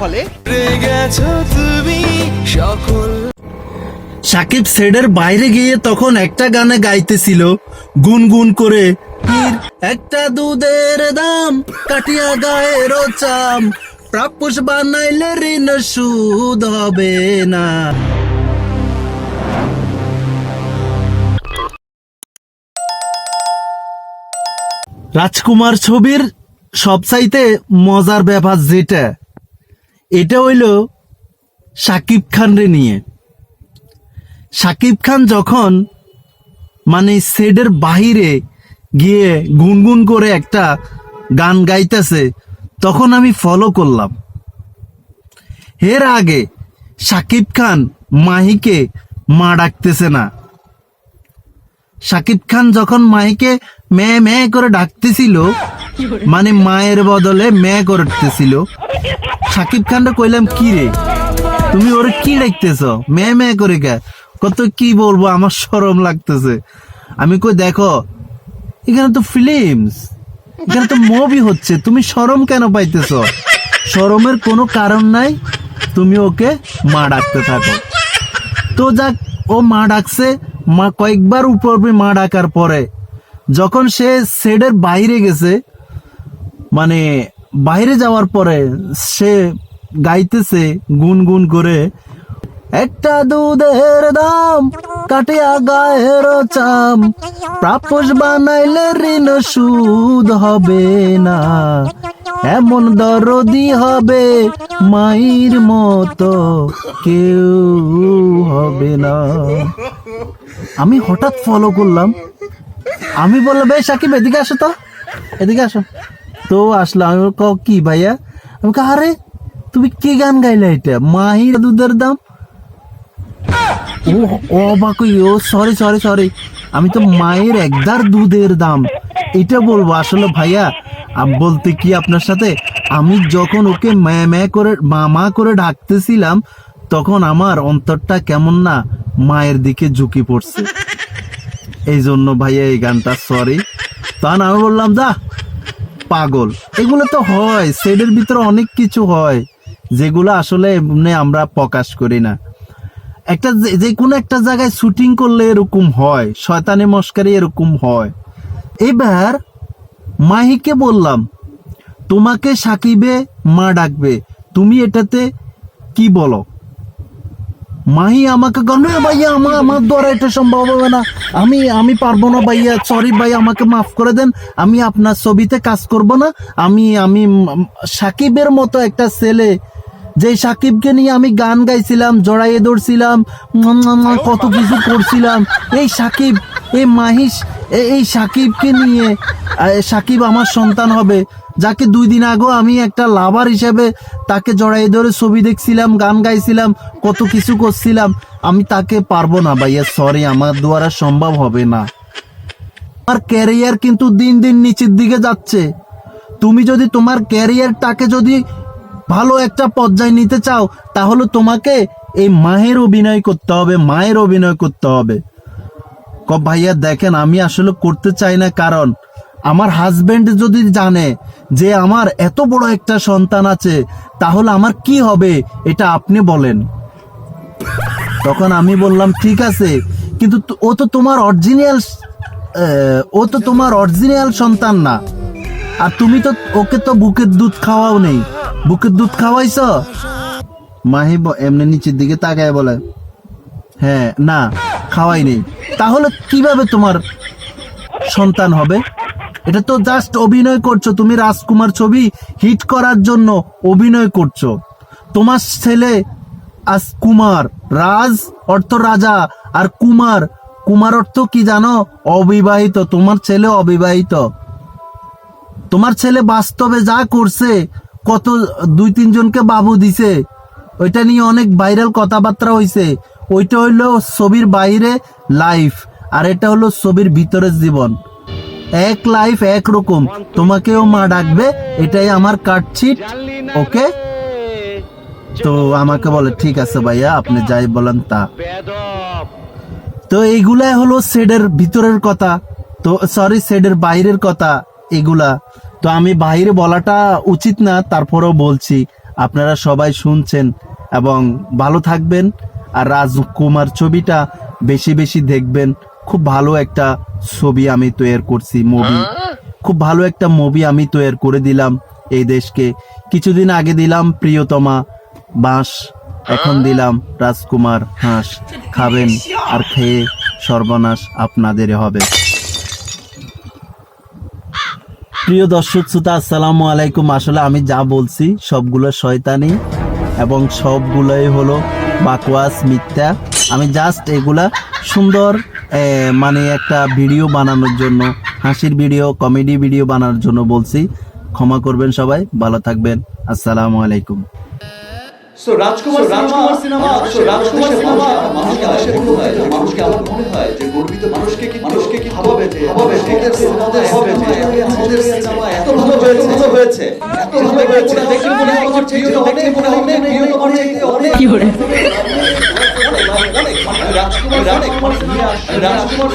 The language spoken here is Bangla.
ফলে। সাকিব সেডের বাইরে গিয়ে তখন একটা গানে গাইতেছিল, গুনগুন করে একটা দুধের দাম, কাটিয়া গায়ের চাম প্রাপুষ বানাইলে ঋণ সুদ হবে না। রাজকুমার ছবির সবচাইতে মজার ব্যাপার যেটা এটা হইল সাকিব খানরে নিয়ে। সাকিব খান যখন মানে সেডের বাহিরে গিয়ে গুনগুন করে একটা গান গাইতেছে, তখন আমি ফলো করলাম। এর আগে সাকিব খান মাহিকে মা ডাকতেছে না। সাকিব খান যখন মাহিকে মে মে করে ডাকতেছিল মানে মায়ের বদলে মে করতেছিল সাকিব খানটা কইলাম, কি রে? তুমি ওরে কি ডাকতেছ? মে মে করে গে কত কি বলব, আমার শরম লাগতেছে। আমি কই, দেখো, এখানে তো ফিল্মস এখানে তো মুভি হচ্ছে, তুমি শরম কেন পাইতেছ? শরমের কোনো কারণ নাই, তুমি ওকে মা ডাকতে থাকো। তো যাক, ও মা ডাকছে, মা কয়েকবার উপরে মা ডাকার পরে, যখন সে সেডের বাইরে গেছে মানে বাইরে যাওয়ার পরে সে গাইতেছে গুনগুন করে, একটা দুধের দাম কাটিয়া গায়ের চাম, প্রাপস বানাইলে ঋণ সুদ হবে না। এমন দরদি হবে মায়ের মতো কেউ হবে না। আমি হঠাৎ ফলো করলাম। আমি বললাম ভাই সাকিব, এদিকে আসো তো। এদিকে আসো। তো আসলাম আমি কি ভাইয়া? আমি কই, আরে তুমি কি গান গাইলে এটা? মাহির দুধের দাম? ও অবাক ও সরি সরি সরি আমি তো মায়ের একদার দুধের দাম। এটা বলব আসলে ভাইয়া বলতে কি আপনার সাথে? আমি যখন ওকে ম্যা ম্যা করে মামা করে ডাকতেছিলাম তখন আমার অন্তরটা কেমন না মায়ের দিকে ঝুঁকি পড়ছে। এই জন্য ভাইয়া এই গানটা সরি তখন আমি বললাম যা পাগল। এগুলো তো হয় সেডের ভিতরে অনেক কিছু হয়, যেগুলো আসলে এমনি আমরা প্রকাশ করি না। একটা যে- কোনো একটা জায়গায় শুটিং করলে এরকম হয়, শয়তানি মস্কারি এরকম হয়। এবার মাহিকে বললাম, তোমাকে সাকিবে মা ডাকবে, তুমি এটাতে কি বলো? মাহি আমাকে গন্ধ ভাইয়া আমার আমার দ্বারা এটা সম্ভব হবে না। আমি আমি পারব না ভাইয়া সরি ভাই আমাকে মাফ করে দেন। আমি আপনার ছবিতে কাজ করব না। আমি আমি সাকিবের মতো একটা ছেলে। যে সাকিবকে নিয়ে আমি গান গাইছিলাম জড়াইয়ে উম, কত কিছু করছিলাম এই সাকিব এই মাহিস এই সাকিবকে নিয়ে সাকিব আমার সন্তান হবে। যাকে দুই দিন আগেও আমি একটা লাভার হিসেবে তাকে জড়াই ধরে ছবি দেখছিলাম, গান গাইছিলাম, কত কিছু করছিলাম, আমি তাকে পারব না ভাইয়া সরি আমার দ্বারা সম্ভব হবে না। আমার ক্যারিয়ার কিন্তু দিন দিন নিচের দিকে যাচ্ছে। তুমি যদি তোমার ক্যারিয়ারটাকে যদি ভালো একটা পর্যায়ে নিতে চাও, তাহলে তোমাকে এই মায়ের অভিনয় করতে হবে, মায়ের অভিনয় করতে হবে। ক ভাইয়া, দেখেন, আমি আসলে করতে চাই না, কারণ আমার হাজবেন্ড যদি জানে যে আমার এত বড় একটা সন্তান আছে, তাহলে আমার কি হবে, এটা আপনি বলেন। তখন আমি বললাম, ঠিক আছে, কিন্তু ও তো তোমার অরিজিনাল ও তো তোমার অরিজিনাল সন্তান না। আর তুমি তো, ওকে তো বুকের দুধ খাওয়াও নেই। বুকের দুধ খাওয়াইছ? মাহি এমনি নিচের দিকে তাকায় বলে হ্যাঁ না। খাওয়াই নেই। তাহলে কীভাবে তোমার সন্তান হবে? এটা তো জাস্ট অভিনয় করছ। তুমি রাজকুমার ছবি হিট করার জন্য অভিনয় করছ। তোমার ছেলে আজ কুমার, রাজ অর্থ রাজা, আর কুমার কুমার অর্থ কি জানো? অবিবাহিত। তোমার ছেলে অবিবাহিত। তোমার ছেলে বাস্তবে যা করছে, কত দুই তিনজনকে বাবু দিছে, ওইটা নিয়ে অনেক ভাইরাল কথাবার্তা হইছে। ওইটা হইল ছবির বাইরে লাইফ আর এটা হলো ছবির ভিতরের জীবন। এক লাইফ এক রকম। তোমাকেও মা ডাকবে, এটাই আমার কাটছিট ওকে তো আমাকে বলে, ঠিক আছে ভাইয়া, আপনি যাই বলেন তা। তো এইগুলাই হলো সেডের ভিতরের কথা। তো সরি সেডের বাইরের কথা এগুলা। তো আমি বাইরে বলাটা উচিত না, তারপরেও বলছি। আপনারা সবাই শুনছেন এবং ভালো থাকবেন। আর রাজকুমার ছবিটা বেশি বেশি দেখবেন। খুব ভালো একটা ছবি আমি তৈরি করছি মুভি খুব ভালো একটা মুভি আমি তৈরি করে দিলাম এই দেশকে। কিছুদিন আগে দিলাম প্রিয়তমা বাঁশ, এখন দিলাম রাজকুমার হাঁস। খাবেন আর খেয়ে সর্বনাশ আপনাদের হবে। প্রিয় দর্শক শ্রোতা, আসসালামু আলাইকুম। আসলে আমি যা বলছি সবগুলো শয়তানি এবং সবগুলোই হলো বাকওয়াস, মিথ্যা। আমি জাস্ট এগুলা সুন্দর মানে একটা ভিডিও বানানোর জন্য, হাসির ভিডিও কমেডি ভিডিও বানানোর জন্য বলছি। ক্ষমা করবেন সবাই, ভালো থাকবেন। আসসালামু আলাইকুম। So Rajkumar Rajkumar cinema so Rajkumar cinema মানুষকে আশা মনে হয় যে মানুষকে আমার মনে হয় যে গর্বিত মানুষকে কি মানুষকে কি ভাবাবে যে ভাবাবে যে আমাদের হবে যে আমাদের সিনেমা এত ভালো হয়েছে এত হয়েছে এত ভালো হয়েছে দেখে মনে হয় আমার প্রিয় দেখে মনে হয় অনেক প্রিয় আমার চাইতে অনেক কি অনেক রাজকুমার রাজকুমার রাজকুমার